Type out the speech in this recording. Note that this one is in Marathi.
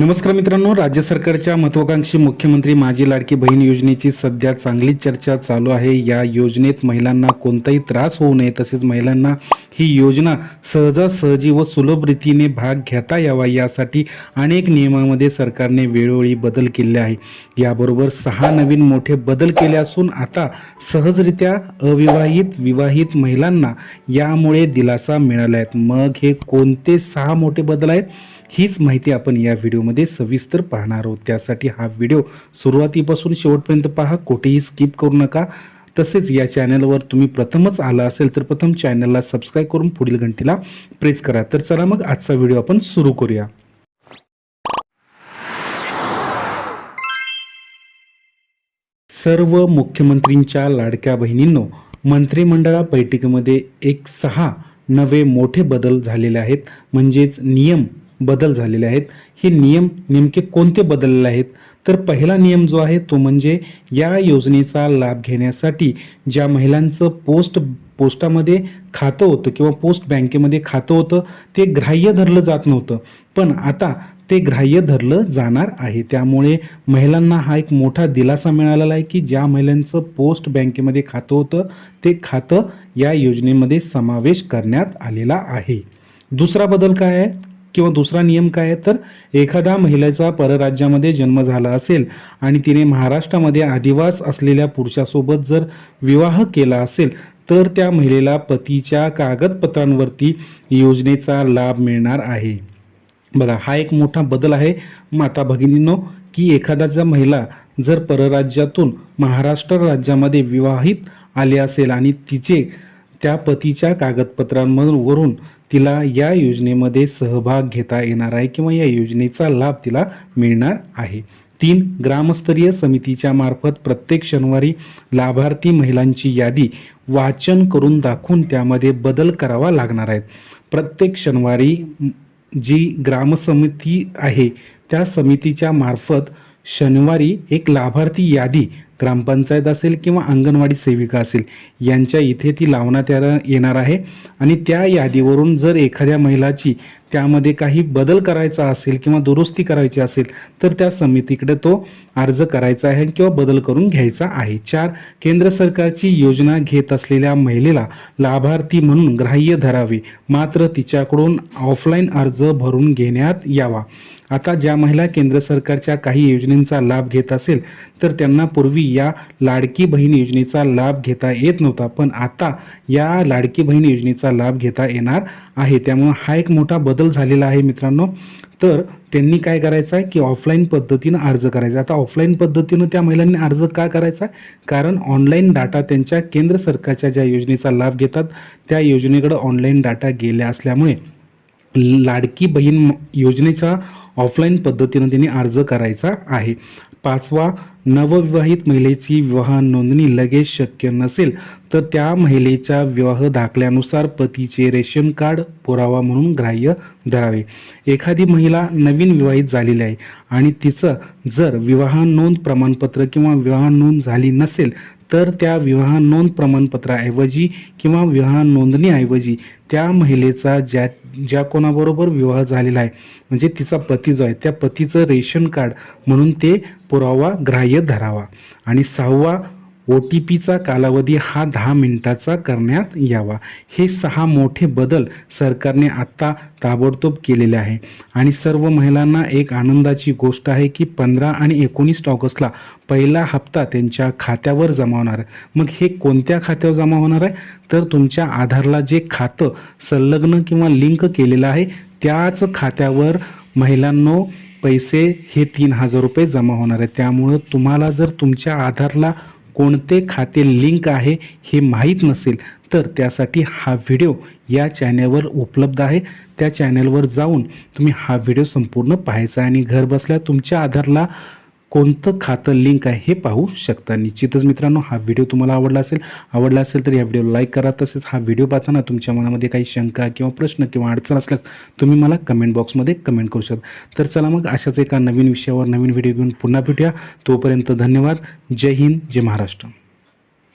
नमस्कार मित्रांनो राज्य सरकारच्या महत्वाकांक्षी मुख्यमंत्री माझी लाडकी बहीण योजनेची सध्या चांगली चर्चा चालू आहे. या योजनेत महिलांना कोणताही त्रास होऊ नये तसेच महिलांना ही योजना सहजासहजी व सुलभ रीतीने भाग घेता यावा यासाठी अनेक नियमामध्ये सरकारने वेळोवेळी बदल केले आहे. याबरोबर सहा नवीन मोठे बदल केले असून आता सहजरित्या अविवाहित विवाहित महिलांना यामुळे दिलासा मिळाला आहेत मग हे कोणते सहा मोठे बदल आहेत? हीच माहिती आपण या व्हिडिओमध्ये सविस्तर पाहणार आहोत. त्यासाठी हा व्हिडिओ सुरुवातीपासून शेवटपर्यंत पहा. कुठेही स्किप करू नका. तसेच या चॅनलवर तुम्ही प्रथमच आला असेल तर प्रथम चॅनलला सबस्क्राईब करून पुढील घंटीला प्रेस करा. तर चला मग आजचा व्हिडिओ आपण सुरू करूया. सर्व मुख्यमंत्रींच्या लाडक्या बहिणींनो मंत्रिमंडळा बैठकीमध्ये एक सहा नवे मोठे बदल झालेले आहेत. म्हणजेच नियम बदल झालेले आहेत. हे नियम नेमके कोणते बदलले आहेत? तर पहिला नियम जो आहे तो म्हणजे या योजनेचा लाभ घेण्यासाठी ज्या महिलांचं पोस्ट पोस्टामध्ये खातं होतं किंवा पोस्ट बँकेमध्ये खातं होतं ते ग्राह्य धरलं जात नव्हतं. पण आता ते ग्राह्य धरलं जाणार आहे. त्यामुळे महिलांना हा एक मोठा दिलासा मिळालेला आहे की ज्या महिलांचं पोस्ट बँकेमध्ये खातं होतं ते खातं या योजनेमध्ये समावेश करण्यात आलेला आहे. दुसरा बदल काय आहे? किंवा दुसरा नियम काय आहे? तर एखाद्या महिलेचा परराज्यामध्ये जन्म झाला असेल आणि तिने महाराष्ट्रामध्ये आदिवास असलेल्या पुरुषासोबत जर विवाह केला असेल तर त्या महिलेला पतीच्या कागदपत्रांवरती योजनेचा लाभ मिळणार आहे. बघा हा एक मोठा बदल आहे माता भगिनींनो की एखाद्याचा महिला जर परराज्यातून महाराष्ट्र राज्यामध्ये विवाहित आले असेल आणि तिचे त्या पतीच्या कागदपत्रांवरून तिला या योजनेमध्ये सहभाग घेता येणार आहे किंवा या योजनेचा लाभ तिला मिळणार आहे. तीन ग्रामस्तरीय समितीच्या मार्फत प्रत्येक शनिवारी लाभार्थी महिलांची यादी वाचन करून दाखवून त्यामध्ये बदल करावा लागणार आहेत प्रत्येक शनिवारी जी ग्रामसमिती आहे त्या समितीच्या मार्फत शनिवारी एक लाभार्थी यादी ग्रामपंचायत असेल किंवा अंगणवाडी सेविका असेल यांच्या इथे ती लावण्यात येणार- येणार आहे. आणि त्या यादीवरून जर एखाद्या महिलाची त्यामध्ये काही बदल करायचा असेल किंवा दुरुस्ती करायची असेल तर त्या समितीकडे तो अर्ज करायचा आहे किंवा बदल करून घ्यायचा आहे. चार केंद्र सरकारची योजना घेत असलेल्या महिलेला लाभार्थी म्हणून ग्राह्य धरावे. मात्र तिच्याकडून ऑफलाईन अर्ज भरून घेण्यात यावा. आता ज्या महिला केंद्र सरकारच्या काही योजनेचा लाभ घेत असेल तर त्यांना पूर्वी या लाडकी बहीण योजनेचा लाभ घेता येत नव्हता पण आता या लाडकी बहीण योजनेचा लाभ घेता येणार आहे. त्यामुळे हा एक मोठा बदल झालेला आहे मित्रांनो. तर त्यांनी काय करायचं आहे की ऑफलाईन पद्धतीनं अर्ज करायचा आता ऑफलाईन पद्धतीनं त्या महिलांनी अर्ज का करायचा कारण ऑनलाईन डाटा त्यांच्या केंद्र सरकारच्या ज्या योजनेचा लाभ घेतात त्या योजनेकडं ऑनलाईन डाटा गेल्या असल्यामुळे लाडकी बहीण योजनेचा ऑफलाईन पद्धतीनं त्यांनी अर्ज करायचा आहे. पाचवा नवविवाहित महिलेची विवाह नोंदणी लगेच शक्य नसेल तर त्या महिलेच्या विवाह दाखल्यानुसार पतीचे रेशन कार्ड पुरावा म्हणून ग्राह्य धरावे. एखादी महिला नवीन विवाहित झालेली आहे आणि तिचं जर विवाह नोंद प्रमाणपत्र किंवा विवाह नोंद झाली नसेल तर त्या विवाह नोंद प्रमाणपत्राऐवजी किंवा विवाह नोंदणीऐवजी त्या महिलेचा ज्या ज्या कोणाबरोबर विवाह झालेला आहे म्हणजे तिचा पती जो आहे त्या पतीचं रेशन कार्ड म्हणून ते पुरावा ग्राह्य धरावा. आणि सहावा ओ टी पीचा कालावधी हा दहा मिनिटाचा करण्यात यावा. हे सहा मोठे बदल सरकारने आत्ता ताबडतोब केलेले आहे. आणि सर्व महिलांना एक आनंदाची गोष्ट आहे की पंधरा आणि एकोणीस ऑगस्टला पहिला हप्ता त्यांच्या खात्यावर जमा होणार. आहे मग हे कोणत्या खात्यावर जमा होणार आहे? तर तुमच्या आधारला जे खातं संलग्न किंवा लिंक केलेलं आहे त्याच खात्यावर महिलांनो पैसे हे तीन हजार रुपये जमा होणार आहे. त्यामुळं तुम्हाला जर तुमच्या आधारला कोणते खाते लिंक आहे हे माहीत नसेल तर त्यासाठी हा व्हिडिओ या चॅनेलवर उपलब्ध आहे. त्या चॅनेलवर जाऊन तुम्ही हा व्हिडिओ संपूर्ण पाहायचा आणि घर बसल्या तुमच्या आधारला कोणतं खातं लिंक आहे हे पाहू शकता. निश्चितच मित्रांनो हा व्हिडिओ तुम्हाला आवडला असेल आवडला असेल तर या व्हिडिओला लाईक करा. तसेच हा व्हिडिओ पाहताना तुमच्या मनामध्ये काही शंका किंवा प्रश्न किंवा अडचण असल्यास तुम्ही मला कमेंट बॉक्समध्ये कमेंट करू शकता. तर चला मग अशाच एका नवीन विषयावर नवीन व्हिडिओ घेऊन पुन्हा भेटूया. तोपर्यंत धन्यवाद. जय हिंद जय महाराष्ट्र.